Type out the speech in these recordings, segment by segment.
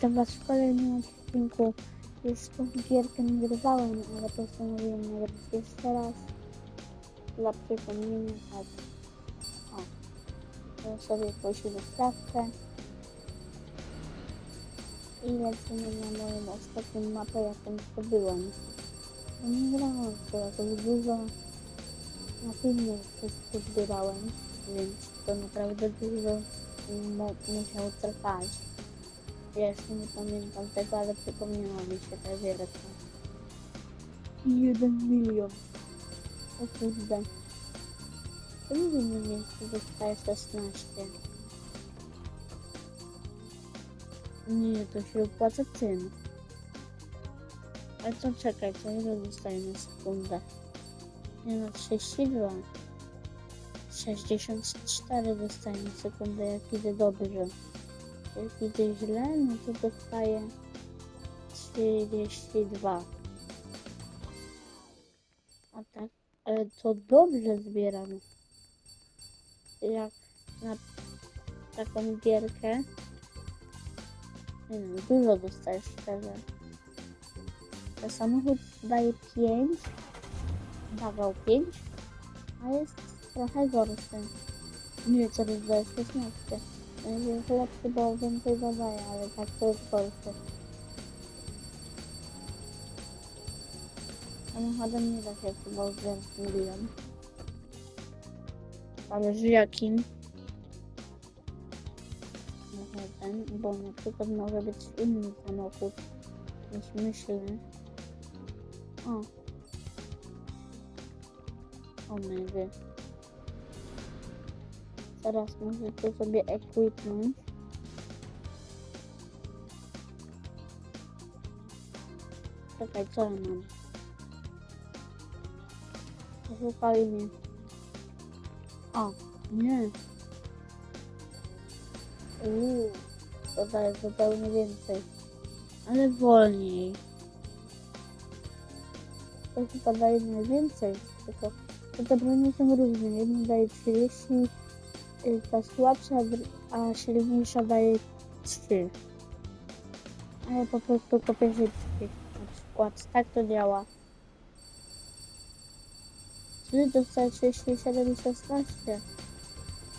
Witam Was w kolejnym odcinku. Tą gierkę nagrywałem, ale postanowiłem nagrać jeszcze raz. Dla przypomnienia, tak. O. To sobie pójdziemy sprawkę. I lecimy na moją ostatnią mapę, jaką zdobyłam. No nie grałam w to jakoś dużo. Na filmie wszystko zbierałem, więc to naprawdę dużo musiało trwać. Jeszcze nie pamiętam tego, ale przypomniała mi się ta gierka. Jeden milion. O kurde. To wiem, na miejscu dostaje 16. Nie, to się opłaca tym. Ale to czekaj, co ile dostaje na sekundę? Nie no, 32. 64 dostaje na sekundę, jak idę dobrze. Jak idzie źle, no to dostaje 32. A tak, ale to dobrze zbieram. Jak na taką gierkę. Nie wiem, dużo dostajesz szczerze. To samochód daje 5, dawał 5, a jest trochę gorszy. Nie, co rozdaje 16. Lepszy, bo więcej zadaje, ale tak to jest gorsze. Samochodem nie da się chyba zbierać milion. Zależy jakim. Samochodem, bo na przykład może być inny samochód niż myślę. O. O my Teraz muszę tu sobie equipnąć. Czekaj, co ja mam? Poszukali mnie. O, nie. Uuu, to daje zupełnie więcej. Ale wolniej. To chyba daje najwięcej, tylko te bronie są różne. Jedna daje 30, y, ta słabsza, a silniejsza daje 3. Ale po prostu kopię szybciej. Na przykład tak to działa. Ty dostajesz 37 i 16.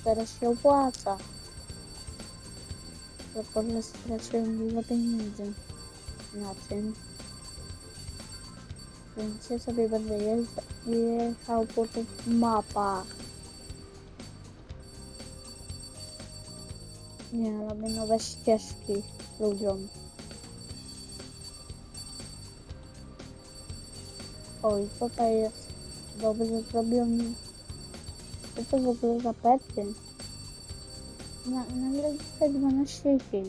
Teraz się opłaca. Zapewne straciłem dużo pieniędzy na tym. Więc ja sobie będę jechał po tych mapach. Nie, robię nowe ścieżki ludziom. Oj, tutaj jest dobrze zrobiony. Co to w ogóle za pety? Na, nagle dostaję 12 i 5.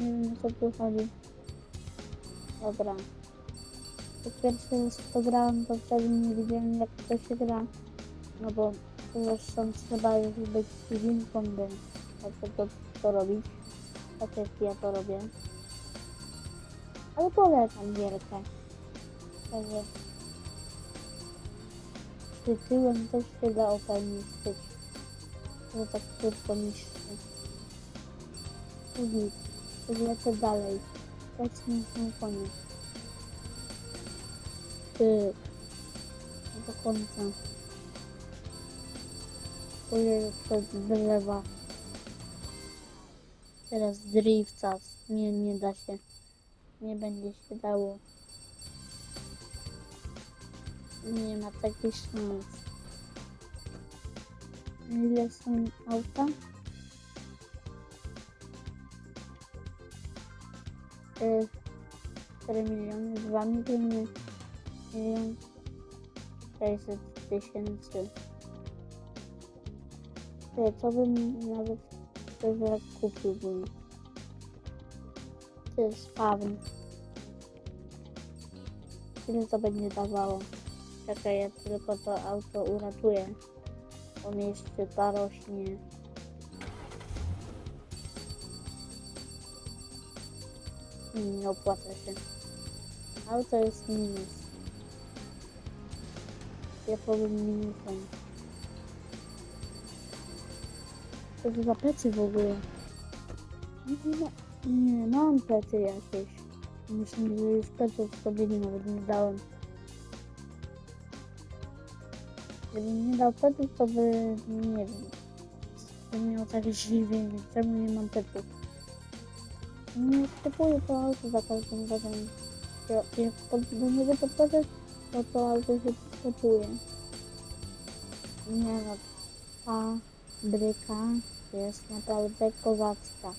Nie wiem co tu chodzi. Dobra. Jak pierwszy raz to grałem, to wtedy nie wiedziałem jak to się gra. No bo zresztą trzeba już być by jak to, to robić. Tak jak ja to robię. Ale polecam gierkę. Także tytułem też się da opamiętać. Że tak krótko niszczy. To nic. To lecę dalej. Lecę na koniec. Ty. Do końca. Ojej, przed drzewa. Teraz drifta. Nie, nie da się. Nie będzie się dało. Nie ma takich szans. Ile są auta? Y, 4 miliony, 2 miliony, milion 600 tysięcy. Ty, co bym nawet szczerze kupiłbym? Ty, spawn. Ile to będzie dawało? Czekaj, ja tylko to auto uratuję. Bo mi jeszcze ta rośnie. Mm, Nie opłaca się. Auto jest minus. Ja powiem minusem. Co to za plecy w ogóle? Nie, nie, Nie, mam pety jakieś. Myślę, że już petów sobie nawet nie dałem. Gdybym nie dał petów, to by, nie wiem, bym miał takie zdziwienie, czemu nie mam petów. Nie kupuję to auto za każdym razem. Jak pod- do niego podchodzę, to to auto się kupuje. Nie no, ta bryka jest naprawdę kozacka.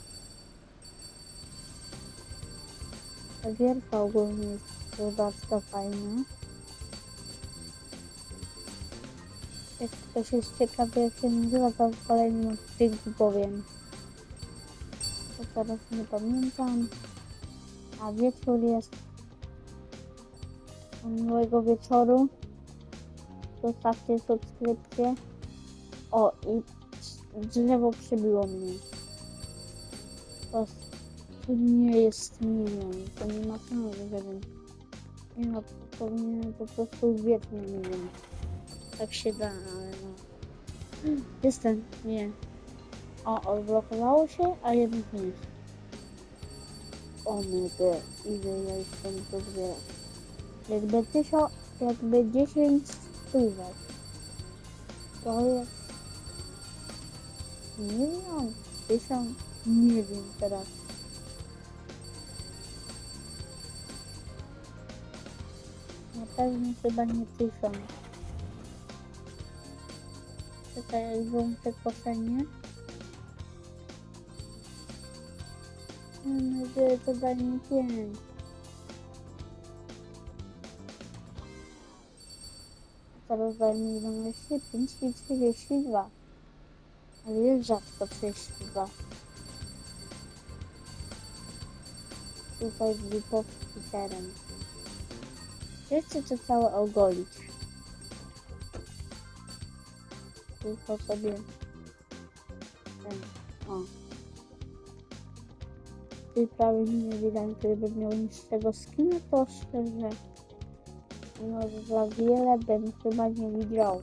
Ta gierka ogólnie jest kozacka, fajna. Jak ktoś jest ciekawy jak się nazywa, to w kolejnym odcinku powiem. To teraz nie pamiętam. A wieczór jest. Miłego wieczoru. Zostawcie subskrypcję. O, i drzewo przybyło mnie. To, to nie jest milion. To nie ma sensu, żebym... Nie no, powinien po prostu wbiec na milion. Tak się da, ale no. Jestem, nie. O, odblokowało się, a jednak nie. O my god, ile ja jestem to zbierać. Jakby tysiąc, jakby 10 stówek. To jest milion, tysiąc, nie wiem teraz. Na pewno chyba nie tysiąc. Czekaj, włączę koszenie. Mam nadzieję, że da mi 5. Teraz daje mi 11, 5 i 32. Ale jest rzadko 32. Tutaj Lipowski teren. Jeszcze to całe ogolić. Tylko sobie ten, o. Ty prawie nie widać, gdyby miał niższego skina, to szczerze, no za wiele bym chyba nie widział.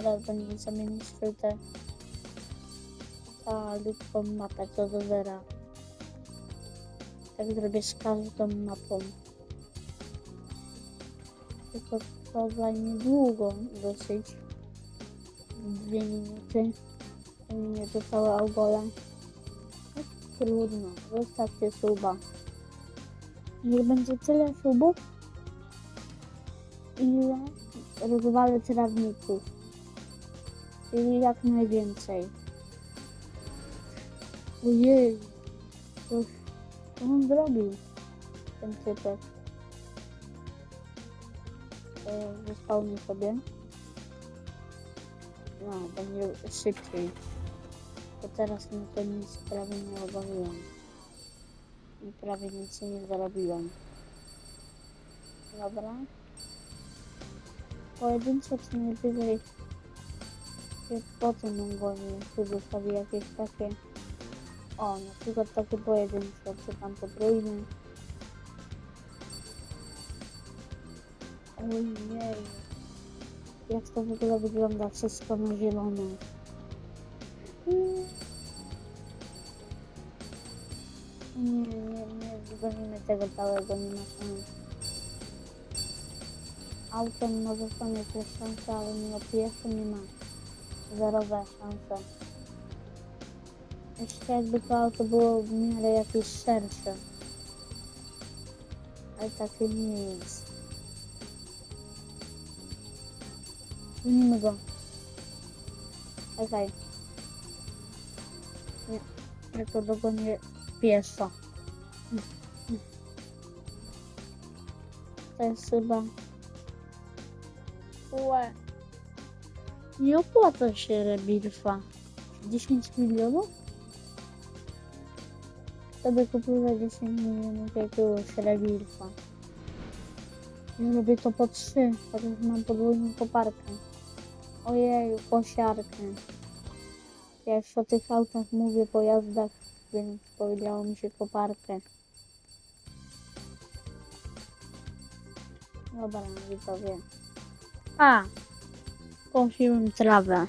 Teraz będę sobie niszczył te ta ludzką mapę co do zera. Tak zrobię z każdą mapą. Tylko to zajmie długo dosyć. Dwie minuty. Nie to całe ogole. No, Trudno. Zostawcie suba. Niech będzie tyle subów, ile rozwalę trawników. Czyli jak najwięcej. Ojej. Coś, co on zrobił? Ten typek. E, sobie. No, będzie szybciej. Bo teraz mi to nic prawie nie obawiłem. I prawie nic nie zarobiłem. Dobra. Pojedyncze co najwyżej się potem Mongolii tu zostawi jakieś takie o, na przykład takie pojedyncze, czy tam podrójne. Ojej. Jak to w ogóle wygląda wszystko na zielono. Nie, nie, nie zgonimy tego całego, nie ma sensu. Autem może jakieś szanse, ale nie ma nie ma. Zerowe szanse. Jeszcze jakby to auto było w miarę jakieś szersze. Ale takie nie jest. Gonimy go. Czekaj. Nie. Ja to dogonię pieszo. To jest chyba... Łe. Nie opłaca się rebirfa. 10 milionów? Wtedy kupił za 10 milionów jakiegoś rebirfa. Ja robię to po 3, chociaż mam podwójną koparkę. Ojeju, kosiarkę. Ja już o tych autach mówię, pojazdach, więc powiedziało mi się koparkę. Dobra, widzowie. A! Kosiłem trawę.